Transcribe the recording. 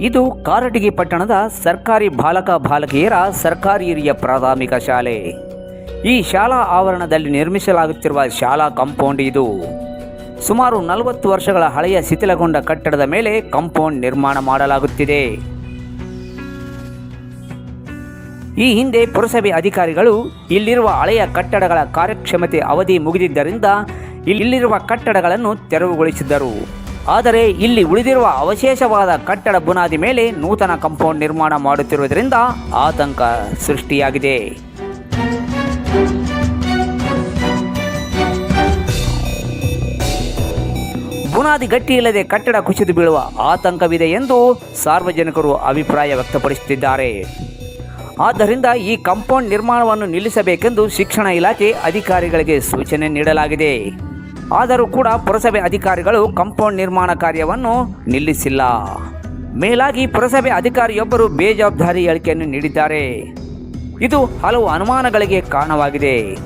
ಇದು ಕಾರಟಗಿ ಪಟ್ಟಣದ ಸರ್ಕಾರಿ ಬಾಲಕ ಬಾಲಕಿಯರ ಸರ್ಕಾರಿ ಹಿರಿಯ ಪ್ರಾಥಮಿಕ ಶಾಲೆ. ಈ ಶಾಲಾ ಆವರಣದಲ್ಲಿ ನಿರ್ಮಿಸಲಾಗುತ್ತಿರುವ ಶಾಲಾ ಕಾಂಪೌಂಡ್ ಇದು. ಸುಮಾರು ನಲವತ್ತು ವರ್ಷಗಳ ಹಳೆಯ ಶಿಥಿಲಗೊಂಡ ಕಟ್ಟಡದ ಮೇಲೆ ಕಾಂಪೌಂಡ್ ನಿರ್ಮಾಣ ಮಾಡಲಾಗುತ್ತಿದೆ. ಈ ಹಿಂದೆ ಪುರಸಭೆ ಅಧಿಕಾರಿಗಳು ಇಲ್ಲಿರುವ ಹಳೆಯ ಕಟ್ಟಡಗಳ ಕಾರ್ಯಕ್ಷಮತೆ ಅವಧಿ ಮುಗಿದಿದ್ದರಿಂದ ಇಲ್ಲಿರುವ ಕಟ್ಟಡಗಳನ್ನು ತೆರವುಗೊಳಿಸಿದ್ದರು. ಆದರೆ ಇಲ್ಲಿ ಉಳಿದಿರುವ ಅವಶೇಷವಾದ ಕಟ್ಟಡ ಬುನಾದಿ ಮೇಲೆ ನೂತನ ಕಾಂಪೌಂಡ್ ನಿರ್ಮಾಣ ಮಾಡುತ್ತಿರುವುದರಿಂದ ಆತಂಕ ಸೃಷ್ಟಿಯಾಗಿದೆ. ಬುನಾದಿ ಗಟ್ಟಿಯಿಲ್ಲದೆ ಕಟ್ಟಡ ಕುಸಿದು ಬೀಳುವ ಆತಂಕವಿದೆ ಎಂದು ಸಾರ್ವಜನಿಕರು ಅಭಿಪ್ರಾಯ ವ್ಯಕ್ತಪಡಿಸುತ್ತಿದ್ದಾರೆ. ಆದ್ದರಿಂದ ಈ ಕಾಂಪೌಂಡ್ ನಿರ್ಮಾಣವನ್ನು ನಿಲ್ಲಿಸಬೇಕೆಂದು ಶಿಕ್ಷಣ ಇಲಾಖೆ ಅಧಿಕಾರಿಗಳಿಗೆ ಸೂಚನೆ ನೀಡಲಾಗಿದೆ. ಆದರೂ ಕೂಡ ಪುರಸಭೆ ಅಧಿಕಾರಿಗಳು ಕಾಂಪೌಂಡ್ ನಿರ್ಮಾಣ ಕಾರ್ಯವನ್ನು ನಿಲ್ಲಿಸಿಲ್ಲ. ಮೇಲಾಗಿ ಪುರಸಭೆ ಅಧಿಕಾರಿಯೊಬ್ಬರು ಬೇಜವಾಬ್ದಾರಿ ಹೇಳಿಕೆಯನ್ನು ನೀಡಿದ್ದಾರೆ. ಇದು ಹಲವು ಅನುಮಾನಗಳಿಗೆ ಕಾರಣವಾಗಿದೆ.